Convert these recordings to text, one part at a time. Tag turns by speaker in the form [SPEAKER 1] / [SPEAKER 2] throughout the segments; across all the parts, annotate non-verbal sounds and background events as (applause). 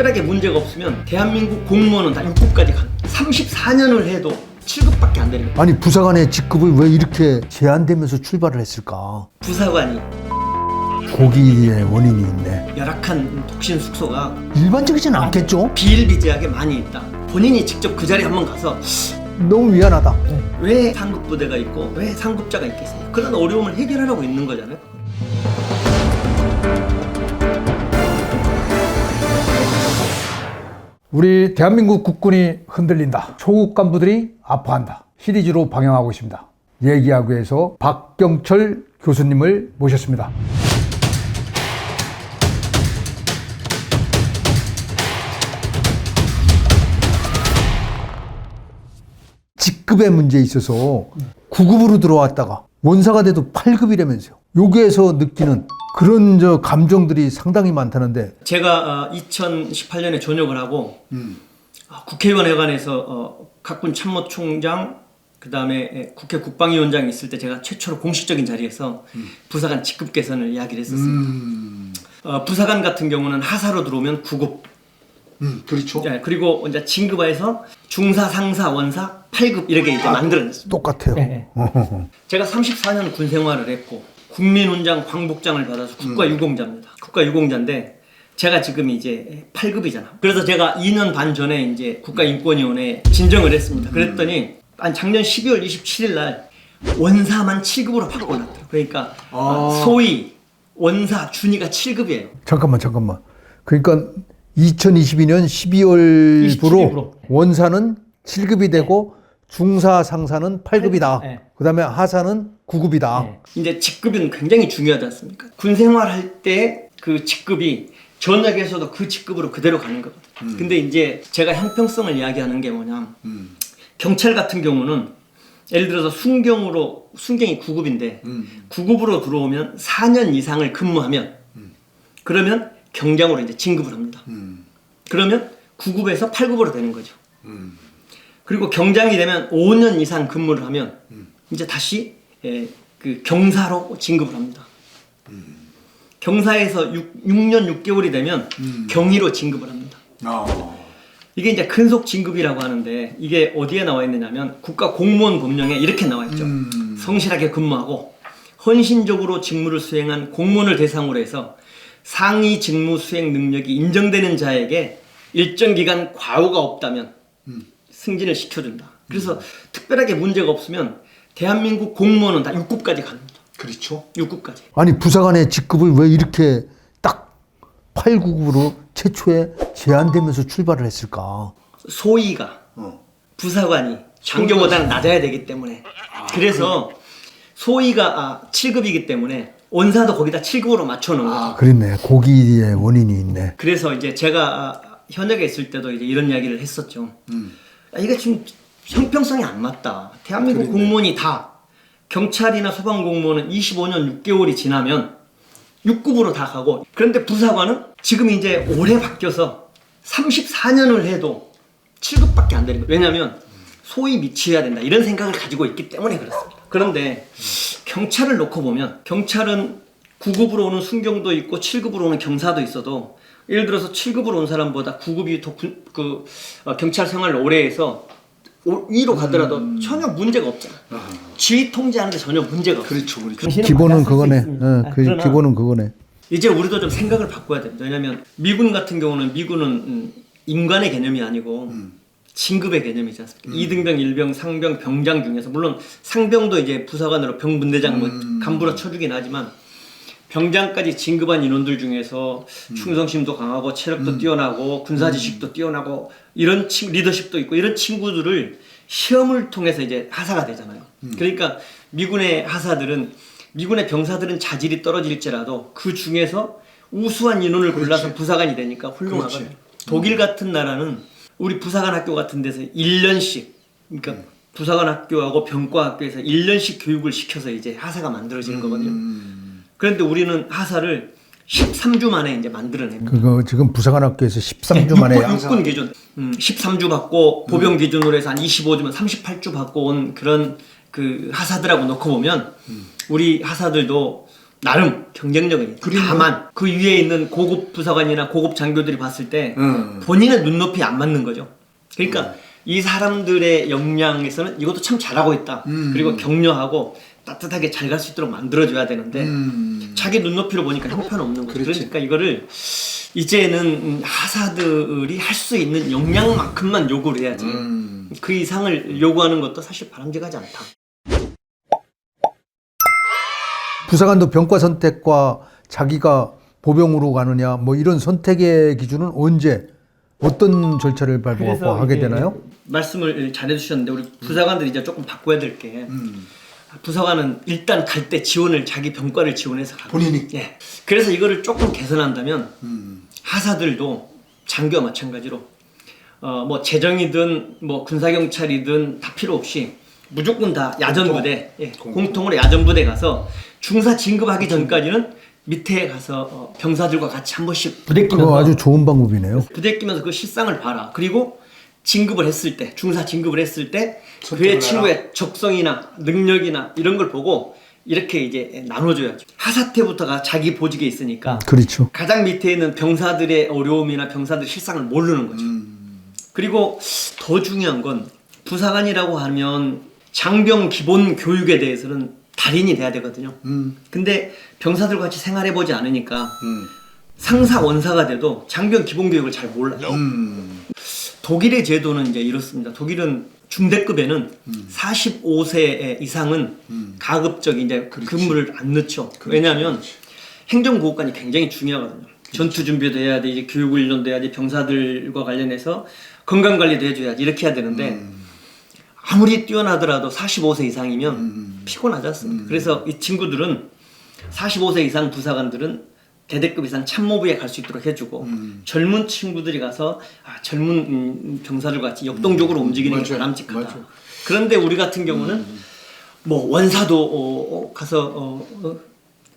[SPEAKER 1] 특별하게 문제가 없으면 대한민국 공무원은 다 6급까지 가. 34년을 해도 7급밖에 안 되는 거예요.
[SPEAKER 2] 아니 부사관의 직급을 왜 이렇게 제한되면서 출발을 했을까?
[SPEAKER 1] 부사관이
[SPEAKER 2] 고기의 원인이 있네.
[SPEAKER 1] 열악한 독신 숙소가
[SPEAKER 2] 일반적이진 않겠죠?
[SPEAKER 1] 비일비재하게 많이 있다. 본인이 직접 그 자리에 한번 가서
[SPEAKER 2] 너무 미안하다.
[SPEAKER 1] 왜 상급 부대가 있고 왜 상급자가 있겠어요? 그런 어려움을 해결하라고 있는 거잖아요.
[SPEAKER 3] 우리 대한민국 국군이 흔들린다. 초급 간부들이 아파한다. 시리즈로 방영하고 있습니다. 얘기하기 위해서 박경철 교수님을 모셨습니다.
[SPEAKER 2] 직급의 문제에 있어서 9급으로 들어왔다가 원사가 돼도 8급이라면서요. 여기에서 느끼는 그런 저 감정들이 상당히 많다는데
[SPEAKER 1] 제가 2018년에 전역을 하고 아, 국회의원 회관에서 어, 각군 참모총장 그다음에 국회 국방위원장이 있을 때 제가 최초로 공식적인 자리에서 부사관 직급 개선을 이야기를 했었습니다. 어, 부사관 같은 경우는 하사로 들어오면 9급
[SPEAKER 2] 음, 그렇죠.
[SPEAKER 1] 예, 그리고 이제 진급화해서 중사, 상사, 원사 8급 이렇게 이제 만들어냈습니다.
[SPEAKER 2] 똑같아요.
[SPEAKER 1] 네. (laughs) 제가 34년 군 생활을 했고 국민훈장 광복장을 받아서 국가유공자입니다. 국가유공자인데 제가 지금 이제 8급이잖아. 그래서 제가 2년 반 전에 이제 국가인권위원회에 진정을 했습니다. 그랬더니 한 작년 12월 27일 날 원사만 7급으로 바꿔놨더라고요. 그러니까 소위 원사 준위가 7급이에요.
[SPEAKER 2] 잠깐만 잠깐만. 그러니까 2022년 12월부로
[SPEAKER 1] 27일부로.
[SPEAKER 2] 원사는 7급이 되고 중사 상사는 8급이다.
[SPEAKER 1] 네.
[SPEAKER 2] 그다음에 하사는 9급이다.
[SPEAKER 1] 이제 직급은 굉장히 중요하지 않습니까? 군 생활할 때 그 직급이 전역에서도 그 직급으로 그대로 가는 거거든요. 근데 이제 제가 형평성을 이야기하는 게 뭐냐. 경찰 같은 경우는 예를 들어서 순경으로, 순경이 9급인데 9급으로 들어오면 4년 이상을 근무하면 그러면 경장으로 이제 진급을 합니다. 그러면 9급에서 8급으로 되는 거죠. 그리고 경장이 되면 5년 이상 근무를 하면 이제 다시 예, 그 경사로 진급을 합니다. 경사에서 6, 6년 6개월이 되면 경위로 진급을 합니다. 이게 이제 근속 진급이라고 하는데 이게 어디에 나와 있느냐면 국가 공무원 법령에 이렇게 나와 있죠. 성실하게 근무하고 헌신적으로 직무를 수행한 공무원을 대상으로 해서 상위 직무 수행 능력이 인정되는 자에게 일정 기간 과오가 없다면 승진을 시켜준다. 그래서 특별하게 문제가 없으면 대한민국 공무원은 다 6급까지 갑니다.
[SPEAKER 2] 그렇죠.
[SPEAKER 1] 6급까지.
[SPEAKER 2] 아니 부사관의 직급을 왜 이렇게 딱 8, 9급으로 최초에 제한되면서 출발을 했을까?
[SPEAKER 1] 소위가 부사관이 장교보다는 낮아야 되기 때문에 그래서 소위가 아, 7급이기 때문에 원사도 거기다 7급으로 맞춰 놓은 거죠.
[SPEAKER 2] 그렇네. 고기의 원인이 있네.
[SPEAKER 1] 그래서 이제 제가 아, 현역에 있을 때도 이제 이런 이야기를 했었죠. 아, 이게 지금 형평성이 안 맞다. 대한민국 공무원이 다 경찰이나 소방 공무원은 25년 6개월이 지나면 6급으로 다 가고 그런데 부사관은 지금 이제 올해 바뀌어서 34년을 해도 7급밖에 안 되는 거예요. 왜냐하면 소위 미치해야 된다 이런 생각을 가지고 있기 때문에 그렇습니다. 그런데 경찰을 놓고 보면 경찰은 9급으로 오는 순경도 있고 7급으로 오는 경사도 있어도 예를 들어서 7급으로 온 사람보다 9급이 더그 경찰 생활을 오래 해서 오- 위로 가더라도 전혀 문제가 없잖아. 지휘 통제하는데 전혀 문제가 없어. 그렇죠, 그렇죠.
[SPEAKER 2] 기본은 그거네. 어, 그 기본은 그거네.
[SPEAKER 1] 이제 우리도 좀 생각을 바꿔야 됩니다. 왜냐하면 미군 같은 경우는 미군은 음, 인간의 개념이 아니고 진급의 개념이지 않습니까? 이등병, 일병, 상병, 병장 중에서 물론 상병도 이제 부사관으로 병분대장 뭐 간부로 쳐주긴 하지만 병장까지 진급한 인원들 중에서 충성심도 강하고 체력도 뛰어나고 군사 지식도 뛰어나고 이런 친 리더십도 있고 이런 친구들을 시험을 통해서 이제 하사가 되잖아요. 그러니까 미군의 하사들은 미군의 병사들은 자질이 떨어질지라도 그 중에서 우수한 인원을 골라서 부사관이 되니까 훌륭하거든요. 독일 같은 나라는 우리 부사관 학교 같은 데서 1년씩 그러니까 부사관 학교하고 병과 학교에서 1년씩 교육을 시켜서 이제 하사가 만들어지는 거거든요. 그런데 우리는 하사를 13주 만에 이제 만들어냅니다.
[SPEAKER 2] 그거 지금 부사관 학교에서 13주 만에
[SPEAKER 1] 육군, 육군 기준 음, 13주 받고 보병 기준으로 해서 한 25주면 38주 받고 온 그런 그 하사들하고 놓고 보면 우리 하사들도 나름 경쟁력은.
[SPEAKER 4] 그러니까.
[SPEAKER 1] 다만 그 위에 있는 고급 부사관이나 고급 장교들이 봤을 때
[SPEAKER 4] 음.
[SPEAKER 1] 본인의 눈높이 안 맞는 거죠. 그러니까 이 사람들의 역량에서는 이것도 참 잘하고 있다.
[SPEAKER 4] 음.
[SPEAKER 1] 그리고 격려하고 따뜻하게 잘 갈 수 있도록 만들어줘야 되는데
[SPEAKER 4] 음.
[SPEAKER 1] 자기 눈높이로 보니까 형편없는 거죠.
[SPEAKER 4] 그렇지.
[SPEAKER 1] 그러니까 이거를 이제는 음, 하사들이 할 수 있는 역량만큼만 요구를 해야지.
[SPEAKER 4] 음.
[SPEAKER 1] 그 이상을 요구하는 것도 사실 바람직하지 않다.
[SPEAKER 2] 부사관도 병과 선택과 자기가 보병으로 가느냐 뭐 이런 선택의 기준은 언제 어떤 절차를 밟아갖고 하게 되나요?
[SPEAKER 1] 말씀을 잘 해주셨는데 우리 부사관들이 이제 조금 바꿔야 될게
[SPEAKER 4] 음.
[SPEAKER 1] 부사관은 일단 갈 때 지원을 자기 병과를 지원해서 가고
[SPEAKER 4] 본인이?
[SPEAKER 1] 예. 그래서 이거를 조금 개선한다면
[SPEAKER 4] 음.
[SPEAKER 1] 하사들도 장교와 마찬가지로 어 뭐 재정이든 뭐 군사 경찰이든 다 필요 없이 무조건 다 야전 부대 예, 공통 으로 야전 부대 가서 중사 진급하기 전까지는 밑에 가서 어, 병사들과 같이 한 번씩 부대
[SPEAKER 2] 그거
[SPEAKER 1] 끼면서
[SPEAKER 2] 아주 좋은 방법이네요.
[SPEAKER 1] 부대 끼면서 그 실상을 봐라. 그리고 진급을 했을 때 중사 진급을 했을 때 그의
[SPEAKER 4] 해라.
[SPEAKER 1] 친구의 적성이나 능력이나 이런 걸 보고 이렇게 이제 나눠줘야죠. 하사태부터가 자기 보직에 있으니까
[SPEAKER 2] 그렇죠.
[SPEAKER 1] 가장 밑에 있는 병사들의 어려움이나 병사들 실상을 모르는 거죠. 그리고 더 중요한 건 부사관이라고 하면 장병 기본 교육에 대해서는 달인이 돼야 되거든요.
[SPEAKER 4] 음.
[SPEAKER 1] 근데 병사들과 같이 생활해 보지 않으니까
[SPEAKER 4] 음.
[SPEAKER 1] 상사 원사가 돼도 장병 기본 교육을 잘 몰라요.
[SPEAKER 4] 음.
[SPEAKER 1] 독일의 제도는 이제 이렇습니다. 독일은 중대급에는 45세 이상은 가급적 이제 그 근무를 안 넣죠. 왜냐하면 행정구호관이 굉장히 중요하거든요. 전투 준비도 해야 돼, 이제 교육 훈련도 해야 돼, 병사들과 관련해서 건강 관리도 해줘야지 이렇게 해야 되는데 아무리 뛰어나더라도 45세 이상이면 피곤하지 않습니까? 그래서 이 친구들은 45세 이상 부사관들은 대대급 이상 참모부에 갈 수 있도록 해주고 젊은 친구들이 가서 아, 젊은 음, 병사들 같이 역동적으로 움직이는 게
[SPEAKER 4] 맞아요.
[SPEAKER 1] 바람직하다.
[SPEAKER 4] 맞아요.
[SPEAKER 1] 그런데 우리 같은 경우는 뭐 원사도 어, 어, 가서 어, 어,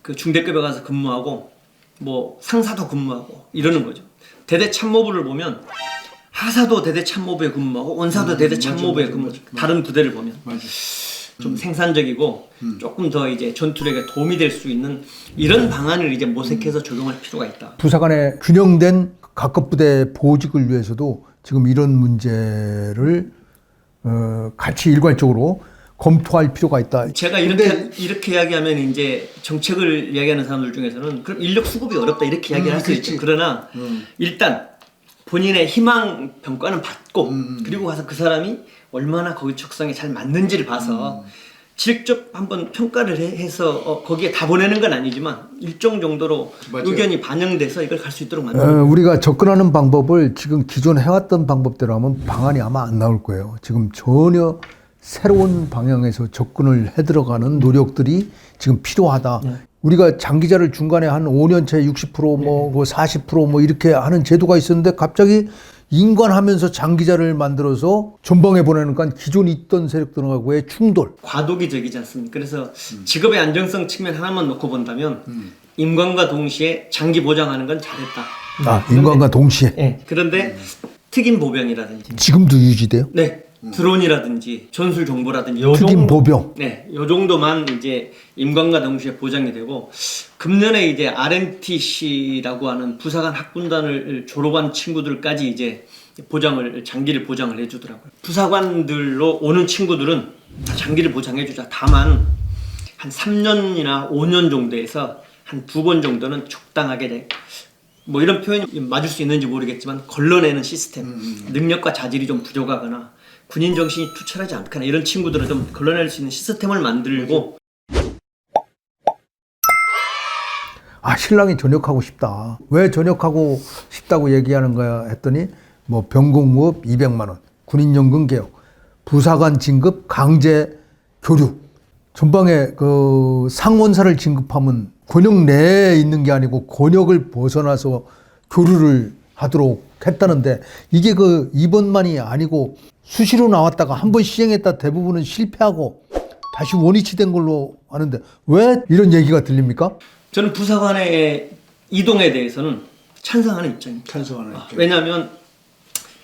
[SPEAKER 1] 그 중대급에 가서 근무하고 뭐 상사도 근무하고 이러는 거죠. 대대 참모부를 보면 하사도 대대 참모부에 근무하고 원사도 대대 참모부에 근무. 다른 부대를 보면
[SPEAKER 4] 맞아.
[SPEAKER 1] 좀 생산적이고 조금 더 이제 전투력에 도움이 될 수 있는 이런 방안을 이제 모색해서 적용할 필요가 있다.
[SPEAKER 2] 부사관의 균형된 각급 부대 보직을 위해서도 지금 이런 문제를 어, 같이 일괄적으로 검토할 필요가 있다.
[SPEAKER 1] 제가 이렇게 이렇게 이야기하면 이제 정책을 이야기하는 사람들 중에서는 그럼 인력 수급이 어렵다 이렇게 이야기를
[SPEAKER 4] 음,
[SPEAKER 1] 할 수.
[SPEAKER 4] 그렇지.
[SPEAKER 1] 그러나 일단 본인의 희망 평가는 받고
[SPEAKER 4] 음,
[SPEAKER 1] 그리고 가서 그 사람이 얼마나 거기 적성에 잘 맞는지를 봐서
[SPEAKER 4] 음.
[SPEAKER 1] 직접 한번 평가를 해- 해서 어, 거기에 다 보내는 건 아니지만 일정 정도로
[SPEAKER 4] 맞아요.
[SPEAKER 1] 의견이 반영돼서 이걸 갈 수 있도록
[SPEAKER 2] 어,
[SPEAKER 1] 만드는
[SPEAKER 2] 우리가 접근하는 방법을 지금 기존 해왔던 방법대로 하면 방안이 아마 안 나올 거예요. 지금 전혀 새로운 방향에서 접근을 해 들어가는 노력들이 지금 필요하다. 우리가 장기자를 중간에 한 5년째 60%뭐 40%뭐 이렇게 하는 제도가 있었는데 갑자기 인관하면서 장기자를 만들어서 전방에 보내는 건 기존 있던 세력들하고의 충돌.
[SPEAKER 1] 과도기 적이지 않습니까? 그래서 직업의 안정성 측면 하나만 놓고 본다면 임관과 동시에 장기 보장하는 건 잘했다.
[SPEAKER 2] 아, 인관과 동시에
[SPEAKER 1] 예. 그런데 특임 보병이라든지
[SPEAKER 2] 지금도 유지돼요?
[SPEAKER 1] 네 드론이라든지 전술 정보라든지 요
[SPEAKER 2] 특임
[SPEAKER 1] 정도-
[SPEAKER 2] 보병.
[SPEAKER 1] 네, 요 정도만 이제 임관과 동시에 보장이 되고 금년에 이제 RMTC라고 하는 부사관 학군단을 졸업한 친구들까지 이제 보장을 장기를 보장을 해주더라고요. 부사관들로 오는 친구들은 다 장기를 보장해주자. 다만 한 3년이나 5년 정도에서 한 두 번 정도는 적당하게 돼. 뭐 이런 표현이 맞을 수 있는지 모르겠지만 걸러내는 시스템, 능력과 자질이 좀 부족하거나 군인 정신이 투철하지 않거나 이런 친구들은 좀 걸러낼 수 있는 시스템을 만들고
[SPEAKER 2] 아 신랑이 전역하고 싶다. 왜 전역하고 싶다고 얘기하는 거야 했더니 뭐 병공무업 200만 원, 군인연금 개혁, 부사관 진급 강제 교류. 전방에 그 상원사를 진급하면 권역 내에 있는 게 아니고 권역을 벗어나서 교류를 하도록 했다는데 이게 그 이번만이 아니고 수시로 나왔다가 한 번 시행했다 대부분은 실패하고 다시 원위치 된 걸로 아는데 왜 이런 얘기가 들립니까?
[SPEAKER 1] 저는 부사관의 이동에 대해서는 찬성하는 입장입니다.
[SPEAKER 4] 찬성하는
[SPEAKER 1] 아, 왜냐하면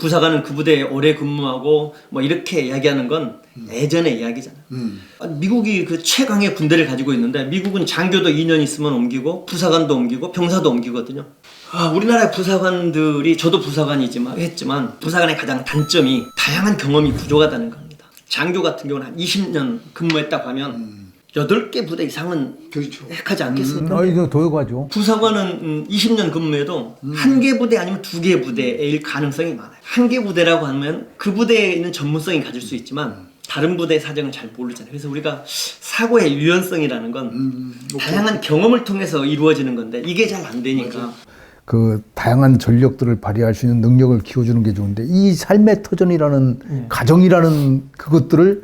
[SPEAKER 1] 부사관은 그 부대에 오래 근무하고 뭐 이렇게 이야기하는 건 예전의 이야기잖아요.
[SPEAKER 4] 음.
[SPEAKER 1] 아니, 미국이 그 최강의 군대를 가지고 있는데 미국은 장교도 2년 있으면 옮기고 부사관도 옮기고 병사도 옮기거든요. 아, 우리나라의 부사관들이 저도 부사관이지만 했지만 부사관의 가장 단점이 다양한 경험이 부족하다는 겁니다. 장교 같은 경우는 한 20년 근무했다고 하면 8개 부대 이상은
[SPEAKER 4] 그렇죠.
[SPEAKER 1] 하지 않겠습니까?
[SPEAKER 2] 아, 이거 도요가죠.
[SPEAKER 1] 부사관은 음, 20년 근무해도 한 개 부대 아니면 두 개 부대일 가능성이 많아요. 한 개 부대라고 하면 그 부대에 있는 전문성이 가질 수 있지만 다른 부대의 사정은 잘 모르잖아요. 그래서 우리가 사고의 유연성이라는 건
[SPEAKER 4] 음,
[SPEAKER 1] 다양한 경험을 통해서 이루어지는 건데 이게 잘 안 되니까
[SPEAKER 2] 그 다양한 전력들을 발휘할 수 있는 능력을 키워주는 게 좋은데 이 삶의 터전이라는 가정이라는 그것들을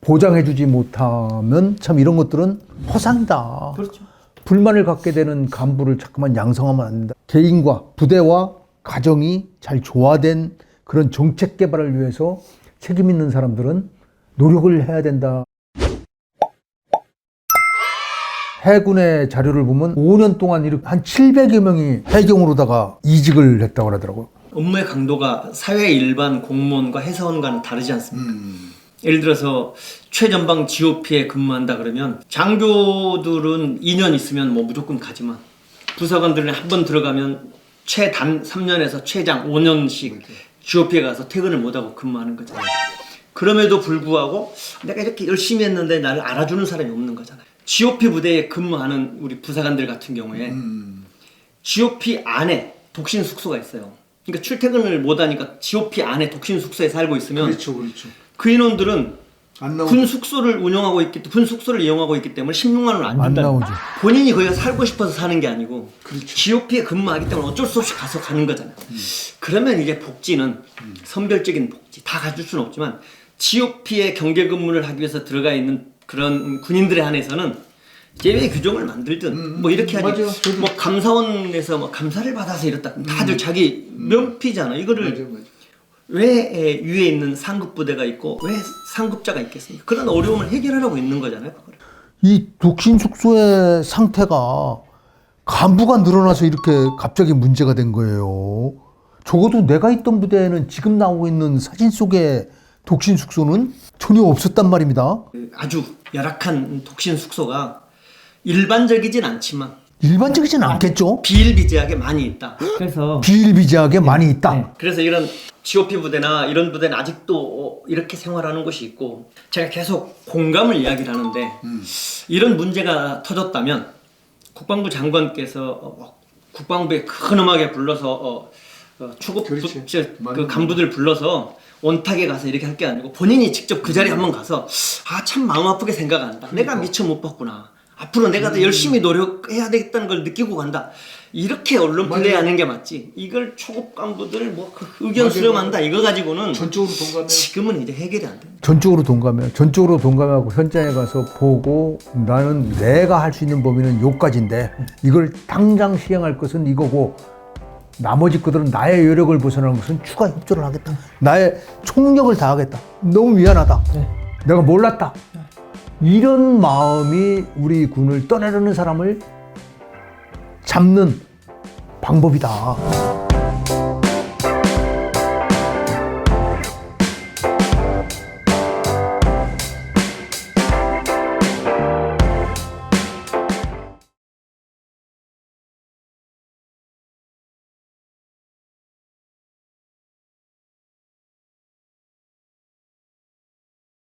[SPEAKER 2] 보장해주지 못하면 참 이런 것들은 허상이다.
[SPEAKER 1] 그렇죠.
[SPEAKER 2] 불만을 갖게 되는 간부를 자꾸만 양성하면 안 된다. 개인과 부대와 가정이 잘 조화된 그런 정책 개발을 위해서 책임 있는 사람들은 노력을 해야 된다. 해군의 자료를 보면 5년 동안 이렇게 한 700여 명이 해경으로다가 이직을 했다고 하더라고요.
[SPEAKER 1] 업무의 강도가 사회 일반 공무원과 회사원과는 다르지 않습니까?
[SPEAKER 4] 음.
[SPEAKER 1] 예를 들어서 최전방 GOP에 근무한다 그러면 장교들은 2년 있으면 뭐 무조건 가지만 부사관들은 한 번 들어가면 최단 3년에서 최장 5년씩 GOP에 가서 퇴근을 못하고 근무하는 거잖아요. 그럼에도 불구하고 내가 이렇게 열심히 했는데 나를 알아주는 사람이 없는 거잖아요. GOP 부대에 근무하는 우리 부사관들 같은 경우에
[SPEAKER 4] 음.
[SPEAKER 1] GOP 안에 독신 숙소가 있어요. 그러니까 출퇴근을 못하니까 GOP 안에 독신 숙소에 살고 있으면
[SPEAKER 4] 그렇죠, 그렇죠.
[SPEAKER 1] 그 인원들은. 군 숙소를 운영하고 있기 군 숙소를 이용하고 있기 때문에 16만 원을
[SPEAKER 2] 안안
[SPEAKER 1] 준다.
[SPEAKER 2] 나오죠.
[SPEAKER 1] 본인이 거기서 살고 싶어서 사는 게 아니고
[SPEAKER 4] 그렇죠.
[SPEAKER 1] GOP에 근무하기 때문에 어쩔 수 없이 가서 가는 거잖아요. 그러면 이제 복지는 선별적인 복지 다 가질 수는 없지만 GOP에 경계 근무를 하기 위해서 들어가 있는 그런 군인들에 한해서는 예외 규정을 만들든 뭐 이렇게 하지.
[SPEAKER 4] 맞아요. 저도-
[SPEAKER 1] 뭐 감사원에서 뭐 감사를 받아서 이렇다. 다들 자기 면피잖아. 이거를
[SPEAKER 4] 맞아, 맞아.
[SPEAKER 1] 왜 에, 위에 있는 상급 부대가 있고 왜 상급자가 있겠습니까? 그런 어려움을 해결하려고 있는 거잖아요. 그거를.
[SPEAKER 5] 이 독신 숙소의 상태가 간부가 늘어나서 이렇게 갑자기 문제가 된 거예요. 적어도 내가 있던 부대에는 지금 나오고 있는 사진 속의 독신 숙소는 전혀 없었단 말입니다.
[SPEAKER 1] 그 아주 열악한 독신 숙소가 일반적이진 않지만
[SPEAKER 5] 일반적이진 않겠죠?
[SPEAKER 1] 비일비재하게 많이 있다. 그래서
[SPEAKER 5] 비일비재하게 많이 있다.
[SPEAKER 1] 네. 그래서 이런 GOP 부대나 이런 부대는 아직도 이렇게 생활하는 곳이 있고 제가 계속 공감을 이야기를 하는데 이런 문제가 터졌다면 국방부 장관께서 어, 국방부에 큰음하게 불러서 어, 어,
[SPEAKER 4] 그렇지. 맞는
[SPEAKER 1] 그 간부들 불러서 원탁에 가서 이렇게 할 게 아니고 본인이 직접 그 자리에 한번 가서 아 참 마음 아프게 생각한다. 내가 미처 못 봤구나. 앞으로 내가 더 열심히 노력해야 되겠다는 걸 느끼고 간다. 이렇게 언론 플레이하는 게 맞지. 이걸 초급 간부들 뭐그 의견
[SPEAKER 4] 맞아요.
[SPEAKER 1] 수렴한다 이거 가지고는
[SPEAKER 4] 전적으로 동감해.
[SPEAKER 1] 지금은 이제 해결이 안 돼.
[SPEAKER 2] 전적으로 동감해요. 전적으로 동감하고 현장에 가서 보고 나는 내가 할 수 있는 범위는 요까지인데 이걸 당장 시행할 것은 이거고 나머지 것들은 나의 여력을 벗어나는 것은 추가 협조를 하겠다. 나의 총력을 다하겠다. 너무 미안하다. 내가 몰랐다. 이런 마음이 우리 군을 떠나려는 사람을 잡는 방법이다.